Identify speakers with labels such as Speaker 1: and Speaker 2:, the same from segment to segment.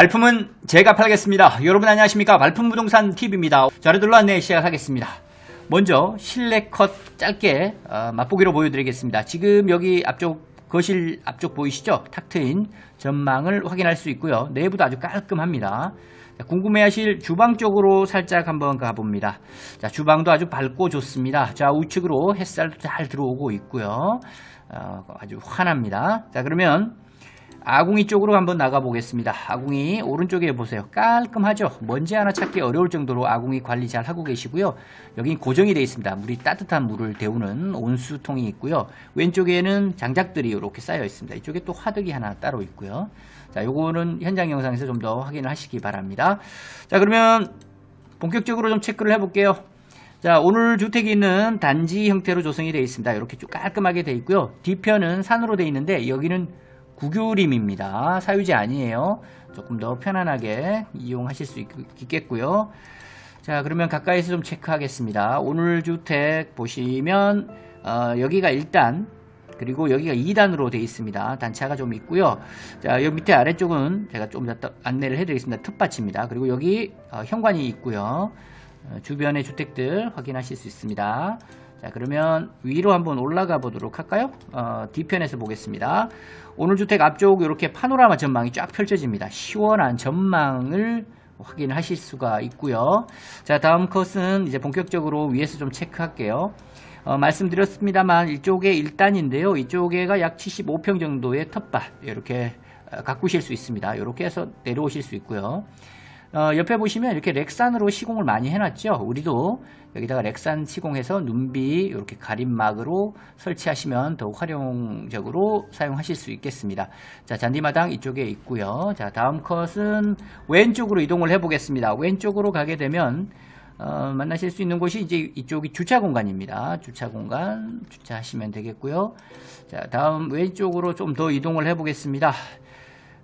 Speaker 1: 말품은 제가 팔겠습니다. 여러분 안녕하십니까? 말품 부동산 TV입니다. 자료들로 안내 시작하겠습니다. 먼저 실내 컷 짧게 어, 맛보기로 보여드리겠습니다. 지금 여기 앞쪽 거실 앞쪽 보이시죠? 탁 트인 전망을 확인할 수 있고요. 내부도 아주 깔끔합니다. 자, 궁금해하실 주방 쪽으로 살짝 한번 가봅니다. 자, 주방도 아주 밝고 좋습니다. 자, 우측으로 햇살도 잘 들어오고 있고요. 어, 아주 환합니다. 자, 그러면 아궁이 쪽으로 한번 나가 보겠습니다. 아궁이 오른쪽에 보세요. 깔끔하죠? 먼지 하나 찾기 어려울 정도로 아궁이 관리 잘 하고 계시고요. 여기 고정이 되어 있습니다. 물이 따뜻한 물을 데우는 온수통이 있고요. 왼쪽에는 장작들이 이렇게 쌓여 있습니다. 이쪽에 또 화덕이 하나 따로 있고요. 자, 요거는 현장 영상에서 좀 더 확인을 하시기 바랍니다. 자, 그러면 본격적으로 좀 체크를 해볼게요. 자, 오늘 주택이 있는 단지 형태로 조성이 되어 있습니다. 이렇게 쭉 깔끔하게 되어 있고요. 뒤편은 산으로 되어 있는데 여기는 구교림입니다. 사유지 아니에요. 조금 더 편안하게 이용하실 수 있, 있겠고요. 자, 그러면 가까이서 좀 체크하겠습니다. 오늘 주택 보시면 어, 여기가 1단 그리고 여기가 2단으로 되어 있습니다. 단차가 좀 있고요. 자, 여기 밑에 아래쪽은 제가 좀더 안내를 해드리겠습니다. 텃밭입니다. 그리고 여기 어, 현관이 있고요. 어, 주변의 주택들 확인하실 수 있습니다. 자, 그러면 위로 한번 올라가 보도록 할까요? 어, 뒤편에서 보겠습니다. 오늘 주택 앞쪽 이렇게 파노라마 전망이 쫙 펼쳐집니다. 시원한 전망을 확인하실 수가 있고요. 자, 다음 컷은 이제 본격적으로 위에서 좀 체크할게요. 어, 말씀드렸습니다만 이쪽에 1단인데요. 이쪽에가 약 75평 정도의 텃밭 이렇게 어, 가꾸실 수 있습니다. 이렇게 해서 내려오실 수 있고요. 어, 옆에 보시면 이렇게 렉산으로 시공을 많이 해놨죠. 우리도 여기다가 렉산 시공해서 눈비 이렇게 가림막으로 설치하시면 더욱 활용적으로 사용하실 수 있겠습니다. 자, 잔디마당 이쪽에 있고요. 자, 다음 컷은 왼쪽으로 이동을 해보겠습니다. 왼쪽으로 가게 되면 어, 만나실 수 있는 곳이 이제 이쪽이 주차 공간입니다. 주차 공간 주차하시면 되겠고요. 자, 다음 왼쪽으로 좀 더 이동을 해보겠습니다.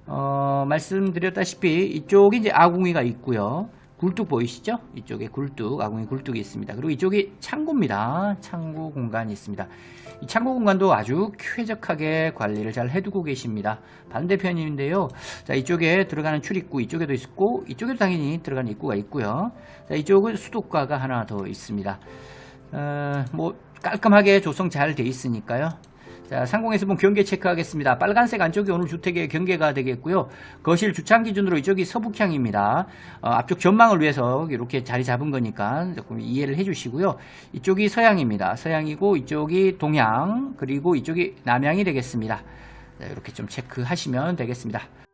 Speaker 1: 어, 말씀드렸다시피 이쪽이 이제 아궁이가 있고요. 굴뚝 보이시죠? 이쪽에 굴뚝, 아궁이 굴뚝이 있습니다. 그리고 이쪽이 창고입니다. 창고 공간이 있습니다. 이 창고 공간도 아주 쾌적하게 관리를 잘 해두고 계십니다. 반대편인데요. 자, 이쪽에 들어가는 출입구 이쪽에도 있고, 이쪽에도 당연히 들어가는 입구가 있고요. 자, 이쪽은 수도가가 하나 더 있습니다. 어, 뭐, 깔끔하게 조성 잘 돼 있으니까요. 자, 상공에서 본 경계 체크하겠습니다. 빨간색 안쪽이 오늘 주택의 경계가 되겠고요. 거실 주창 기준으로 이쪽이 서북향입니다. 어, 앞쪽 전망을 위해서 이렇게 자리 잡은 거니까 조금 이해를 해주시고요. 이쪽이 서향입니다. 서향이고 이쪽이 동향 그리고 이쪽이 남향이 되겠습니다. 자, 이렇게 좀 체크하시면 되겠습니다.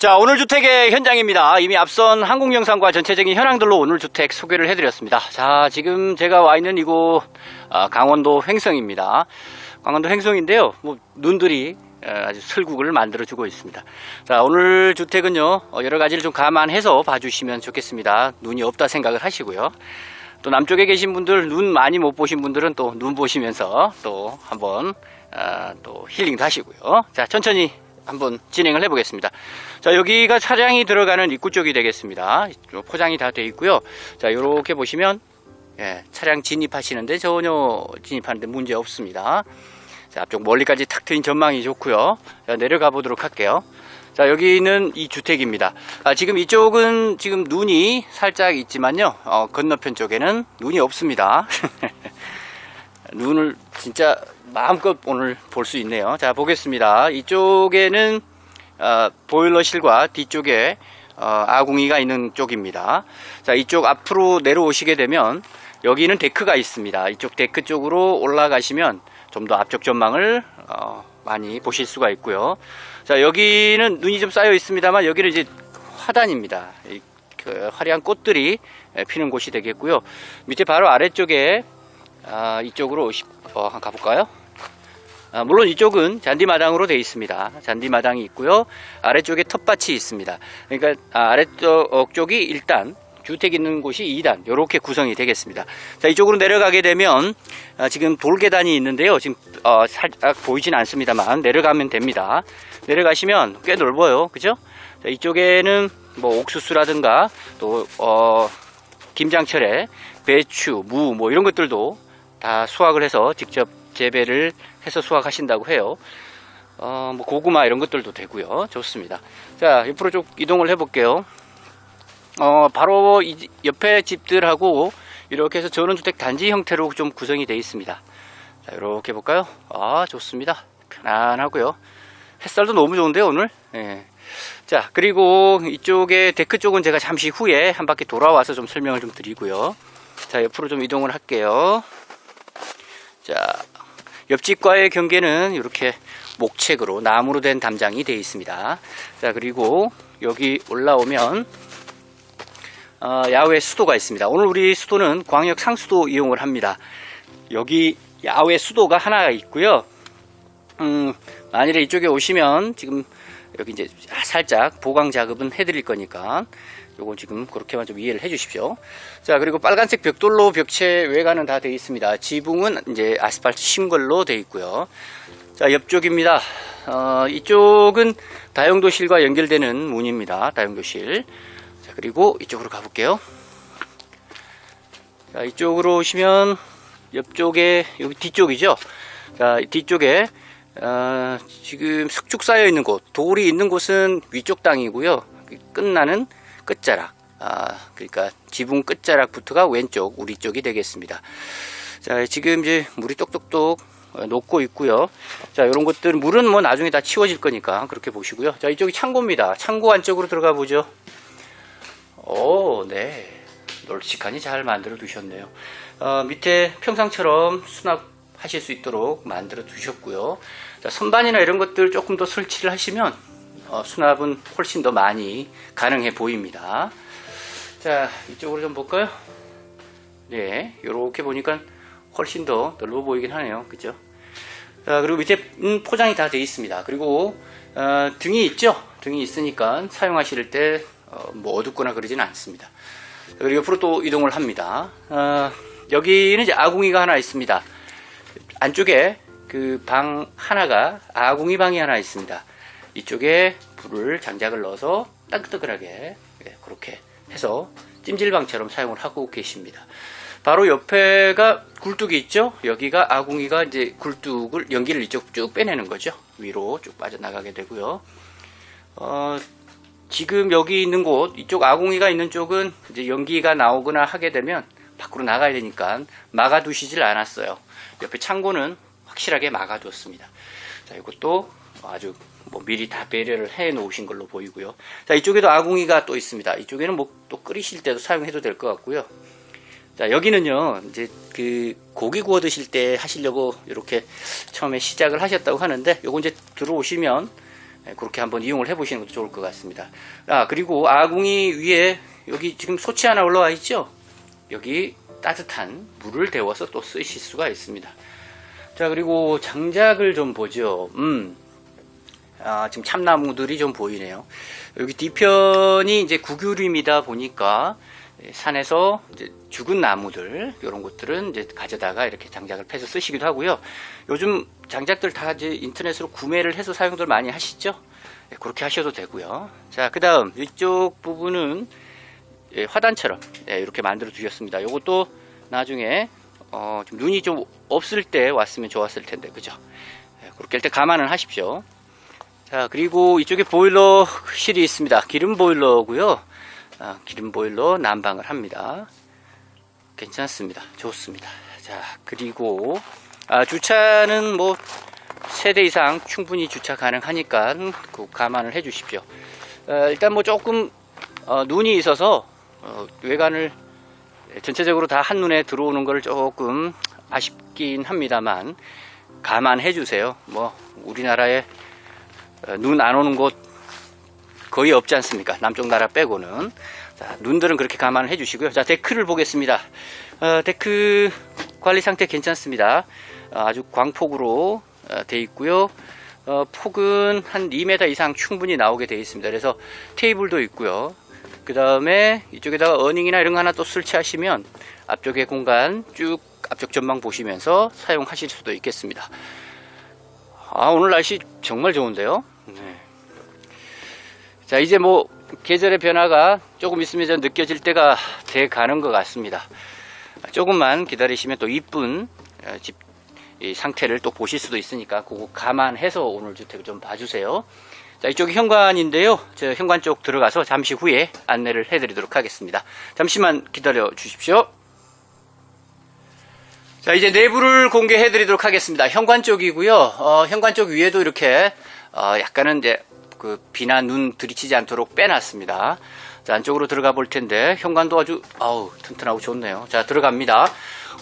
Speaker 1: 자, 오늘 주택의 현장입니다. 이미 앞선 항공 영상과 전체적인 현황들로 오늘 주택 소개를 해드렸습니다. 자, 지금 제가 와 있는 이곳 아, 강원도 횡성입니다. 강원도 횡성인데요. 뭐 눈들이 어, 아주 설국을 만들어 주고 있습니다. 자, 오늘 주택은요, 어, 여러 가지를 좀 감안해서 봐주시면 좋겠습니다. 눈이 없다 생각을 하시고요. 또 남쪽에 계신 분들, 눈 많이 못 보신 분들은 또 눈 보시면서 또 한번, 아, 또 힐링도 하시고요. 자, 천천히 한번 진행을 해보겠습니다. 자, 여기가 차량이 들어가는 입구 쪽이 되겠습니다. 포장이 다 되어 있고요. 자, 이렇게 보시면, 예, 차량 진입하시는데 전혀 진입하는데 문제 없습니다. 자, 앞쪽 멀리까지 탁 트인 전망이 좋고요. 자, 내려가 보도록 할게요. 자, 여기는 이 주택입니다. 아, 지금 이쪽은 지금 눈이 살짝 있지만요. 어, 건너편 쪽에는 눈이 없습니다. 눈을 진짜 마음껏 오늘 볼 수 있네요. 자, 보겠습니다. 이쪽에는 어, 보일러실과 뒤쪽에 어, 아궁이가 있는 쪽입니다. 자, 이쪽 앞으로 내려오시게 되면 여기는 데크가 있습니다. 이쪽 데크 쪽으로 올라가시면 좀 더 앞쪽 전망을 어, 많이 보실 수가 있고요. 자, 여기는 눈이 좀 쌓여 있습니다만 여기는 이제 화단입니다. 이, 그 화려한 꽃들이 에, 피는 곳이 되겠고요. 밑에 바로 아래쪽에 아, 이쪽으로 오시, 어, 가볼까요? 아, 물론 이쪽은 잔디마당으로 되어 있습니다. 잔디마당이 있고요. 아래쪽에 텃밭이 있습니다. 그러니까 아, 아래쪽 쪽이 일단 주택 있는 곳이 2단 이렇게 구성이 되겠습니다. 자 이쪽으로 내려가게 되면 아, 지금 돌계단이 있는데요. 지금 어, 살짝 보이진 않습니다만 내려가면 됩니다. 내려가시면 꽤 넓어요, 그죠? 자, 이쪽에는 뭐 옥수수라든가 또 어, 김장철에 배추, 무 뭐 이런 것들도 다 수확을 해서 직접 재배를 해서 수확하신다고 해요. 어, 뭐 고구마 이런 것들도 되고요. 좋습니다. 자, 옆으로 좀 이동을 해볼게요. 어, 바로 이 옆에 집들하고 이렇게 해서 전원주택 단지 형태로 좀 구성이 되어 있습니다. 자, 이렇게 볼까요? 아, 좋습니다. 편안하고요. 햇살도 너무 좋은데요, 오늘? 예. 자, 그리고 이쪽에 데크 쪽은 제가 잠시 후에 한 바퀴 돌아와서 좀 설명을 좀 드리고요. 자, 옆으로 좀 이동을 할게요. 자, 옆집과의 경계는 이렇게 목책으로 나무로 된 담장이 되어 있습니다. 자, 그리고 여기 올라오면 어, 야외 수도가 있습니다. 오늘 우리 수도는 광역 상수도 이용을 합니다. 여기 야외 수도가 하나 있고요. 음, 만일에 이쪽에 오시면 지금 여기 이제 살짝 보강 작업은 해드릴 거니까 요거 지금 그렇게만 좀 이해를 해 주십시오. 자, 그리고 빨간색 벽돌로 벽체 외관은 다 되어 있습니다. 지붕은 이제 아스팔트 심걸로 되어 있고요. 자, 옆쪽입니다. 어, 이쪽은 다용도실과 연결되는 문입니다. 다용도실. 자, 그리고 이쪽으로 가볼게요. 자, 이쪽으로 오시면 옆쪽에 여기 뒤쪽이죠. 자, 뒤쪽에 어, 지금 숙축 쌓여 있는 곳, 돌이 있는 곳은 위쪽 땅이고요. 끝나는 끝자락, 아, 그러니까 지붕 끝자락부터가 왼쪽 우리 쪽이 되겠습니다. 자, 지금 이제 물이 똑똑똑 어, 녹고 있고요. 자, 이런 것들 물은 뭐 나중에 다 치워질 거니까 그렇게 보시고요. 자, 이쪽이 창고입니다. 창고 안쪽으로 들어가 보죠. 오, 네. 널찍하니 잘 만들어 두셨네요. 어, 밑에 평상처럼 수납 하실 수 있도록 만들어 두셨고요. 자, 선반이나 이런 것들 조금 더 설치를 하시면 어, 수납은 훨씬 더 많이 가능해 보입니다. 자, 이쪽으로 좀 볼까요? 네, 이렇게 보니까 훨씬 더 넓어 보이긴 하네요. 그죠? 자, 그리고 밑에 음, 포장이 다 되어 있습니다. 그리고 어, 등이 있죠? 등이 있으니까 사용하실 때 어, 뭐 어둡거나 그러지는 않습니다. 그리고 옆으로 또 이동을 합니다. 어, 여기는 이제 아궁이가 하나 있습니다. 안쪽에 그 방 하나가 아궁이 방이 하나 있습니다. 이쪽에 불을 장작을 넣어서 따끈따끈하게 예, 그렇게 해서 찜질방처럼 사용을 하고 계십니다. 바로 옆에가 굴뚝이 있죠. 여기가 아궁이가 이제 굴뚝을 연기를 이쪽 쭉 빼내는 거죠. 위로 쭉 빠져나가게 되고요. 어, 지금 여기 있는 곳, 이쪽 아궁이가 있는 쪽은 이제 연기가 나오거나 하게 되면 밖으로 나가야 되니까 막아두시질 않았어요. 옆에 창고는 확실하게 막아두었습니다. 자, 이것도 아주 뭐 미리 다 배려를 해 놓으신 걸로 보이고요. 자, 이쪽에도 아궁이가 또 있습니다. 이쪽에는 뭐 또 끓이실 때도 사용해도 될 것 같고요. 자, 여기는요, 이제 그 고기 구워 드실 때 하시려고 이렇게 처음에 시작을 하셨다고 하는데, 요거 이제 들어오시면 네, 그렇게 한번 이용을 해 보시는 것도 좋을 것 같습니다. 아, 그리고 아궁이 위에 여기 지금 소치 하나 올라와 있죠? 여기 따뜻한 물을 데워서 또 쓰실 수가 있습니다. 자, 그리고 장작을 좀 보죠. 음, 아, 지금 참나무들이 좀 보이네요. 여기 뒤편이 이제 구규림이다 보니까 예, 산에서 죽은 나무들 이런 것들은 이제 가져다가 이렇게 장작을 패서 쓰시기도 하고요. 요즘 장작들 다 이제 인터넷으로 구매를 해서 사용들 많이 하시죠. 예, 그렇게 하셔도 되고요. 자, 그다음 이쪽 부분은 예, 화단처럼 예, 이렇게 만들어 두셨습니다. 이것도 나중에 어, 좀 눈이 좀 없을 때 왔으면 좋았을 텐데, 그죠? 예, 그렇게 할 때 감안을 하십시오. 자, 그리고 이쪽에 보일러 실이 있습니다. 기름 보일러고요. 아, 기름 보일러 난방을 합니다. 괜찮습니다. 좋습니다. 자, 그리고 아, 주차는 뭐 세대 이상 충분히 주차 가능하니까 그 감안을 해 주십시오. 어, 일단 뭐 조금 어, 눈이 있어서 어, 외관을 전체적으로 다 한눈에 들어오는 걸 조금 아쉽긴 합니다만 감안해 주세요. 뭐 우리나라에 어, 눈 안 오는 곳 거의 없지 않습니까? 남쪽 나라 빼고는. 자, 눈들은 그렇게 감안을 해주시고요. 자, 데크를 보겠습니다. 어, 데크 관리 상태 괜찮습니다. 어, 아주 광폭으로 어, 돼 있고요. 어, 폭은 한 2m 이상 충분히 나오게 되어 있습니다. 그래서 테이블도 있고요. 그 다음에 이쪽에다가 어닝이나 이런 거 하나 또 설치하시면 앞쪽에 공간 쭉 앞쪽 전망 보시면서 사용하실 수도 있겠습니다. 아, 오늘 날씨 정말 좋은데요? 네. 자, 이제 뭐, 계절의 변화가 조금 있으면 좀 느껴질 때가 돼 가는 것 같습니다. 조금만 기다리시면 또 이쁜 어, 집, 이 상태를 또 보실 수도 있으니까 그거 감안해서 오늘 주택을 좀 봐주세요. 자, 이쪽이 현관인데요. 저 현관 쪽 들어가서 잠시 후에 안내를 해드리도록 하겠습니다. 잠시만 기다려 주십시오. 자, 이제 내부를 공개해 드리도록 하겠습니다. 현관 쪽이고요. 어, 현관 쪽 위에도 이렇게 어, 약간은 이제 그 비나 눈 들이치지 않도록 빼놨습니다. 자, 안쪽으로 들어가 볼 텐데 현관도 아주 아우 튼튼하고 좋네요. 자, 들어갑니다.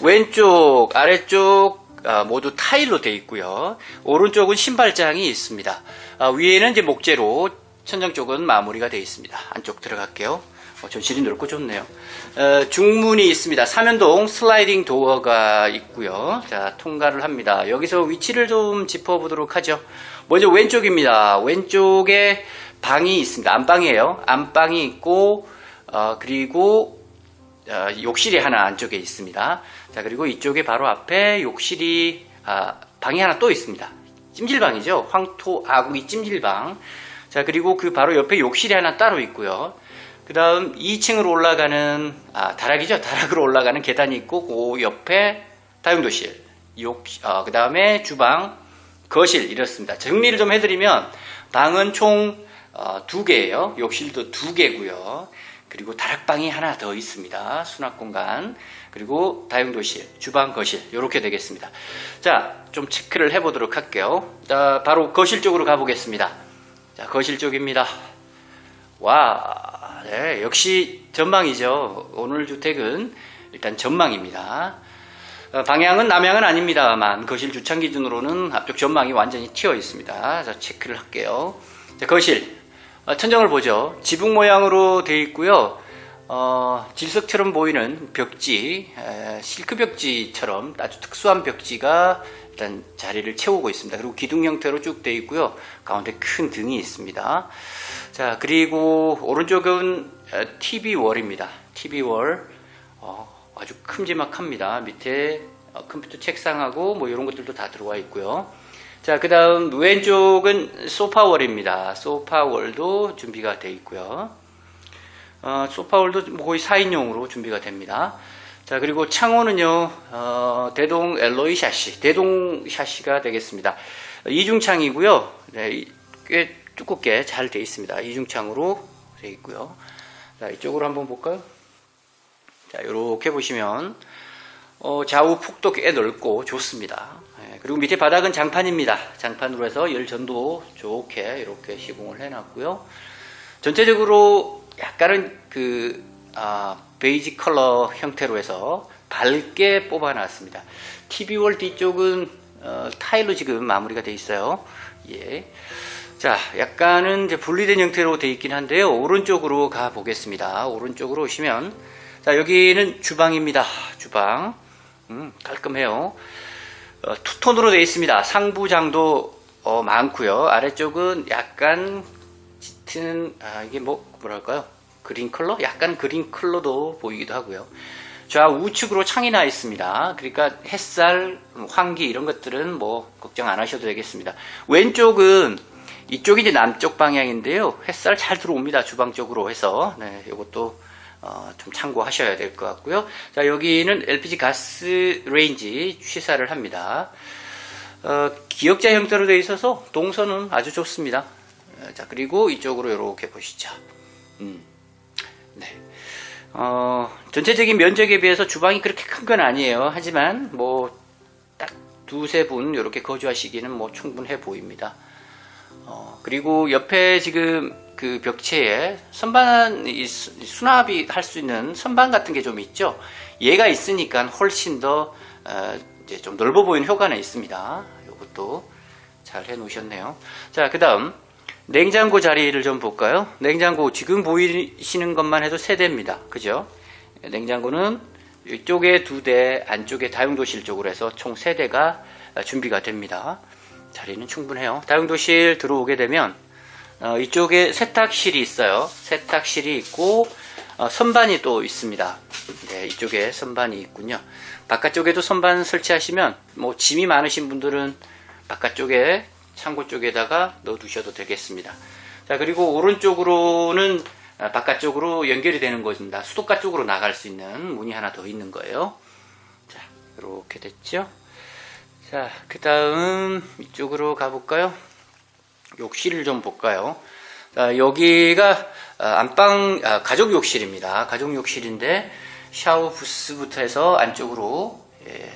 Speaker 1: 왼쪽, 아래쪽 아, 모두 타일로 되어 있고요. 오른쪽은 신발장이 있습니다. 아, 위에는 이제 목재로 천장 쪽은 마무리가 되어 있습니다. 안쪽 들어갈게요. 어, 전실이 넓고 좋네요. 어, 중문이 있습니다. 사면동 슬라이딩 도어가 있고요. 자, 통과를 합니다. 여기서 위치를 좀 짚어보도록 하죠. 먼저 왼쪽입니다. 왼쪽에 방이 있습니다. 안방이에요. 안방이 있고, 어, 그리고 어, 욕실이 하나 안쪽에 있습니다. 자, 그리고 이쪽에 바로 앞에 욕실이, 아, 방이 하나 또 있습니다. 찜질방이죠. 황토 아구이 찜질방. 자, 그리고 그 바로 옆에 욕실이 하나 따로 있고요. 그 다음 2층으로 올라가는, 아, 다락이죠. 다락으로 올라가는 계단이 있고, 그 옆에 다용도실, 욕, 어, 그 다음에 주방, 거실, 이렇습니다. 정리를 좀 해드리면, 방은 총, 어, 두 개예요. 욕실도 두 개고요. 그리고 다락방이 하나 더 있습니다. 수납 공간. 그리고 다용도실, 주방, 거실. 이렇게 되겠습니다. 자, 좀 체크를 해보도록 할게요. 자, 바로 거실 쪽으로 가보겠습니다. 자, 거실 쪽입니다. 와, 네, 역시 전망이죠. 오늘 주택은 일단 전망입니다. 어, 방향은 남향은 아닙니다만 거실 주창 기준으로는 앞쪽 전망이 완전히 튀어 있습니다. 자, 체크를 할게요. 자, 거실. 어, 천정을 보죠. 지붕 모양으로 되어 있고요. 어, 질석처럼 보이는 벽지, 에, 실크 벽지처럼 아주 특수한 벽지가 일단 자리를 채우고 있습니다. 그리고 기둥 형태로 쭉 되어 있고요. 가운데 큰 등이 있습니다. 자, 그리고 오른쪽은 에, TV 월입니다. TV 월. 어, 아주 큼지막합니다. 밑에 어, 컴퓨터 책상하고 뭐 이런 것들도 다 들어와 있고요. 자, 그 다음 왼쪽은 소파월입니다. 소파월도 준비가 되어 있고요. 어, 소파월도 뭐 거의 4인용으로 준비가 됩니다. 자, 그리고 창호는요, 어, 대동 엘로이 샤시, 대동 샤시가 되겠습니다. 이중창이고요. 네, 이- 꽤 두껍게 잘 되어 있습니다. 이중창으로 되어 있고요. 자, 이쪽으로 한번 볼까요? 자, 이렇게 보시면 어, 좌우 폭도 꽤 넓고 좋습니다. 예, 그리고 밑에 바닥은 장판입니다. 장판으로 해서 열 전도 좋게 이렇게 시공을 해놨고요. 전체적으로 약간은 그 아, 베이지 컬러 형태로 해서 밝게 뽑아놨습니다. TV월 뒤쪽은 어, 타일로 지금 마무리가 되어 있어요. 예. 자, 약간은 이제 분리된 형태로 되어 있긴 한데요. 오른쪽으로 가 보겠습니다. 오른쪽으로 오시면 자, 여기는 주방입니다. 주방. 음, 깔끔해요. 어, 투톤으로 되어 있습니다. 상부장도 어, 많고요. 아래쪽은 약간 짙은 아, 이게 뭐 뭐랄까요? 그린 컬러? 약간 그린 컬러도 보이기도 하고요. 좌우측으로 창이 나 있습니다. 그러니까 햇살, 환기 이런 것들은 뭐 걱정 안 하셔도 되겠습니다. 왼쪽은 이쪽이 이제 남쪽 방향인데요. 햇살 잘 들어옵니다. 주방 쪽으로 해서 네, 이것도 어, 좀 참고하셔야 될 것 같고요. 자 여기는 LPG 가스 레인지 취사를 합니다. 어, 기역자 형태로 되어 있어서 동선은 아주 좋습니다. 어, 자 그리고 이쪽으로 이렇게 보시죠. 음, 네. 어, 전체적인 면적에 비해서 주방이 그렇게 큰 건 아니에요. 하지만 뭐 딱 두세 분 이렇게 거주하시기는 뭐 충분해 보입니다. 어, 그리고 옆에 지금 그 벽체에 선반 수납이 할 수 있는 선반 같은 게 좀 있죠. 얘가 있으니까 훨씬 더 어, 이제 좀 넓어 보이는 효과는 있습니다. 이것도 잘 해 놓으셨네요. 자, 그다음 냉장고 자리를 좀 볼까요? 냉장고 지금 보이시는 것만 해도 세 대입니다. 그죠? 냉장고는 이쪽에 두 대, 안쪽에 다용도실 쪽으로 해서 총 세 대가 준비가 됩니다. 자리는 충분해요. 다용도실 들어오게 되면 어, 이쪽에 세탁실이 있어요. 세탁실이 있고 어, 선반이 또 있습니다. 네, 이쪽에 선반이 있군요. 바깥쪽에도 선반 설치하시면 뭐 짐이 많으신 분들은 바깥쪽에 창고 쪽에다가 넣어두셔도 되겠습니다. 자 그리고 오른쪽으로는 아, 바깥쪽으로 연결이 되는 것입니다. 수도가 쪽으로 나갈 수 있는 문이 하나 더 있는 거예요. 자 이렇게 됐죠. 자 그 다음 이쪽으로 가볼까요? 욕실을 좀 볼까요? 자, 여기가 아, 안방 아, 가족 욕실입니다. 가족 욕실인데 샤워 부스부터 해서 안쪽으로 예,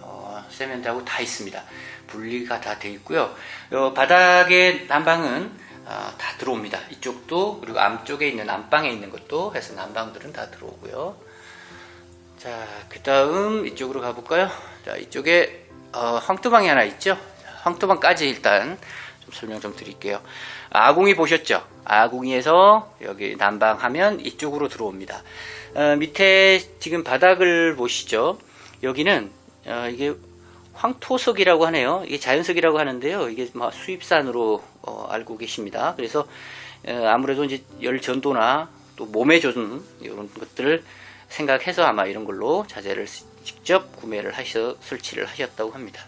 Speaker 1: 어, 세면대하고 다 있습니다. 분리가 다 돼 있고요. 요 바닥에 난방은 아, 다 들어옵니다. 이쪽도 그리고 앞쪽에 있는 안방에 있는 것도 해서 난방들은 다 들어오고요. 자, 그 다음 이쪽으로 가볼까요? 자, 이쪽에 어, 황토방이 하나 있죠? 자, 황토방까지 일단 좀 설명 좀 드릴게요. 아궁이 보셨죠? 아궁이에서 여기 난방하면 이쪽으로 들어옵니다. 어, 밑에 지금 바닥을 보시죠? 여기는 어, 이게 황토석이라고 하네요. 이게 자연석이라고 하는데요. 이게 막 수입산으로 어, 알고 계십니다. 그래서 어, 아무래도 이제 열 전도나 또 몸에 좋은 이런 것들을 생각해서 아마 이런 걸로 자재를 직접 구매를 하셔 설치를 하셨다고 합니다.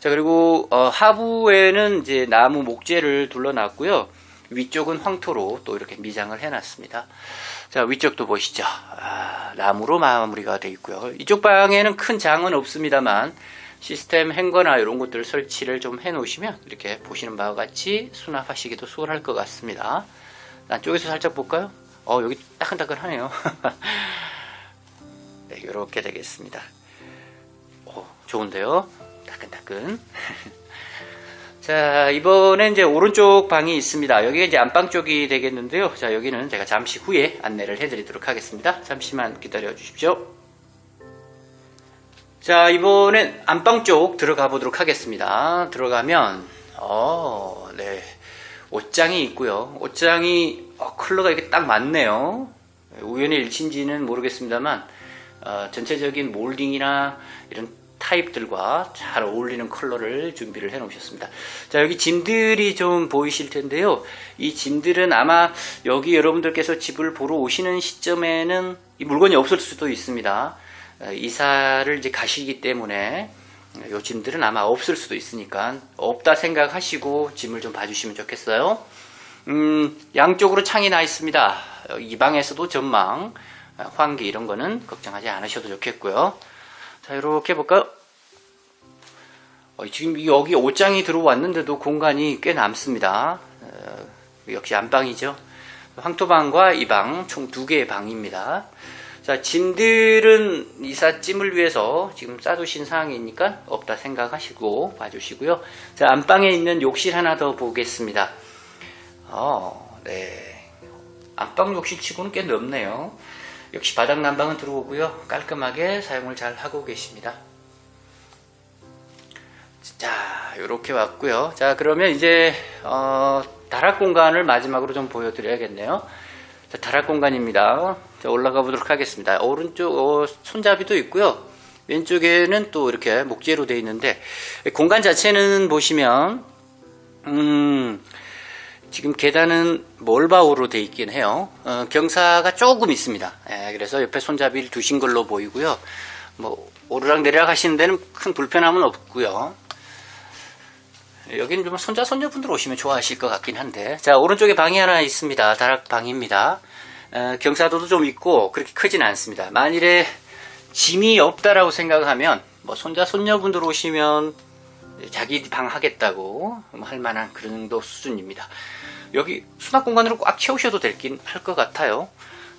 Speaker 1: 자 그리고 어, 하부에는 이제 나무 목재를 둘러놨고요. 위쪽은 황토로 또 이렇게 미장을 해놨습니다. 자 위쪽도 보시죠. 아, 나무로 마무리가 되어 있고요. 이쪽 방에는 큰 장은 없습니다만 시스템 행거나 이런 것들 설치를 좀 해 놓으시면 이렇게 보시는 바와 같이 수납하시기도 수월할 것 같습니다. 안쪽에서 살짝 볼까요? 어 여기 따끈따끈하네요. 네, 이렇게 되겠습니다. 오, 좋은데요? 따끈따끈. 자, 이번엔 이제 오른쪽 방이 있습니다. 여기가 이제 안방 쪽이 되겠는데요. 자, 여기는 제가 잠시 후에 안내를 해드리도록 하겠습니다. 잠시만 기다려 주십시오. 자, 이번엔 안방 쪽 들어가 보도록 하겠습니다. 들어가면, 어, 네. 옷장이 있고요. 옷장이, 어, 컬러가 이렇게 딱 맞네요. 우연의 일치인지는 모르겠습니다만, 어, 전체적인 몰딩이나 이런 타입들과 잘 어울리는 컬러를 준비를 해 놓으셨습니다. 자, 여기 짐들이 좀 보이실 텐데요. 이 짐들은 아마 여기 여러분들께서 집을 보러 오시는 시점에는 이 물건이 없을 수도 있습니다. 어, 이사를 이제 가시기 때문에 요 짐들은 아마 없을 수도 있으니까 없다 생각하시고 짐을 좀 봐주시면 좋겠어요. 음, 양쪽으로 창이 나 있습니다. 어, 이 방에서도 전망, 어, 환기 이런 거는 걱정하지 않으셔도 좋겠고요. 자, 이렇게 볼까요? 어, 지금 여기 옷장이 들어왔는데도 공간이 꽤 남습니다. 어, 역시 안방이죠. 황토방과 이 방 총 두 개의 방입니다. 자, 짐들은 이삿짐을 위해서 지금 싸두신 상황이니까 없다 생각하시고 봐주시고요. 자, 안방에 있는 욕실 하나 더 보겠습니다. 어, 네. 안방 욕실 치고는 꽤 넓네요. 역시 바닥 난방은 들어오고요. 깔끔하게 사용을 잘 하고 계십니다. 자, 이렇게 왔고요. 자, 그러면 이제 어, 다락 공간을 마지막으로 좀 보여드려야겠네요. 자, 다락 공간입니다. 자, 올라가 보도록 하겠습니다. 오른쪽 어, 손잡이도 있고요. 왼쪽에는 또 이렇게 목재로 되어 있는데 공간 자체는 보시면 음, 지금 계단은 몰바우로 돼 있긴 해요. 어, 경사가 조금 있습니다. 예, 그래서 옆에 손잡이를 두신 걸로 보이고요. 뭐 오르락 내리락 하시는 데는 큰 불편함은 없고요. 여기는 좀 손자 손녀분들 오시면 좋아하실 것 같긴 한데 자 오른쪽에 방이 하나 있습니다. 다락 방입니다. 어, 경사도도 좀 있고 그렇게 크진 않습니다. 만일에 짐이 없다라고 생각하면 뭐 손자 손녀분들 오시면 자기 방 하겠다고 할 만한 그런 정도 수준입니다. 여기 수납 공간으로 꽉 채우셔도 될긴 할 것 같아요.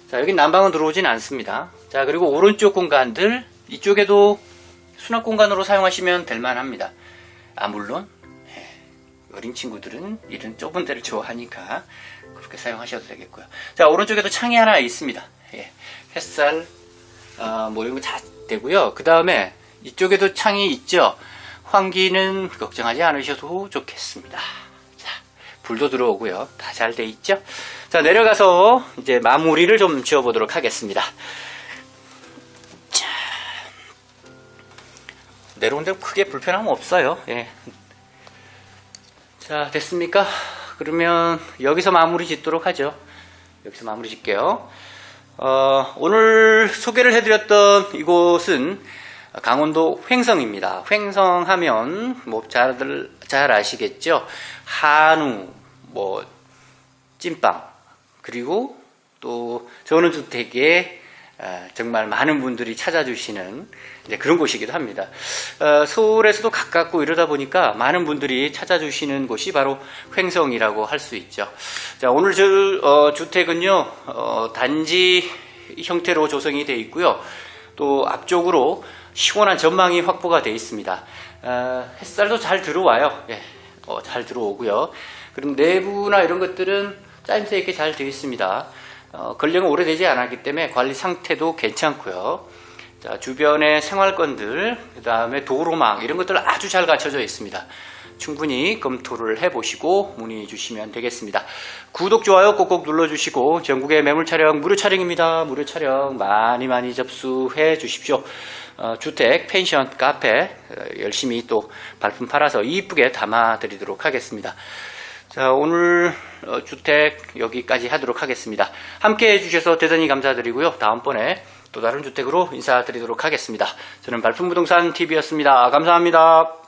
Speaker 1: 자, 여기 난방은 들어오진 않습니다. 자, 그리고 오른쪽 공간들 이쪽에도 수납 공간으로 사용하시면 될 만합니다. 아, 물론 예, 어린 친구들은 이런 좁은 데를 좋아하니까 그렇게 사용하셔도 되겠고요. 자, 오른쪽에도 창이 하나 있습니다. 예, 햇살 어, 뭐 이런 거 다 되고요. 그 다음에 이쪽에도 창이 있죠. 환기는 걱정하지 않으셔도 좋겠습니다. 자, 불도 들어오고요. 다 잘 돼 있죠. 자, 내려가서 이제 마무리를 좀 지어보도록 하겠습니다. 자, 내려오는데 크게 불편함 없어요. 예. 자, 됐습니까? 그러면 여기서 마무리 짓도록 하죠. 여기서 마무리 짓게요. 어, 오늘 소개를 해드렸던 이곳은 강원도 횡성입니다. 횡성 하면 뭐 잘들 잘 아시겠죠? 한우, 뭐 찐빵 그리고 또 전원주택에 어, 정말 많은 분들이 찾아주시는 그런 곳이기도 합니다. 어, 서울에서도 가깝고 이러다 보니까 많은 분들이 찾아주시는 곳이 바로 횡성이라고 할 수 있죠. 자, 오늘 저 어, 주택은요 어, 단지 형태로 조성이 되어 있고요. 또 앞쪽으로 시원한 전망이 확보가 되어 있습니다. 어, 햇살도 잘 들어와요. 예, 어, 잘 들어오고요. 그럼 내부나 이런 것들은 짜임새 있게 잘 되어 있습니다. 어, 건령은 오래되지 않았기 때문에 관리 상태도 괜찮고요. 자, 주변의 생활권들, 그 다음에 도로망 이런 것들 아주 잘 갖춰져 있습니다. 충분히 검토를 해보시고 문의 주시면 되겠습니다. 구독, 좋아요 꼭꼭 눌러주시고 전국의 매물 촬영 무료 촬영입니다. 무료 촬영 많이 많이 접수해 주십시오. 어, 주택, 펜션, 카페 어, 열심히 또 발품 팔아서 이쁘게 담아 드리도록 하겠습니다. 자, 오늘 어, 주택 여기까지 하도록 하겠습니다. 함께 해주셔서 대단히 감사드리고요. 다음번에 또 다른 주택으로 인사드리도록 하겠습니다. 저는 발품부동산 TV였습니다. 감사합니다.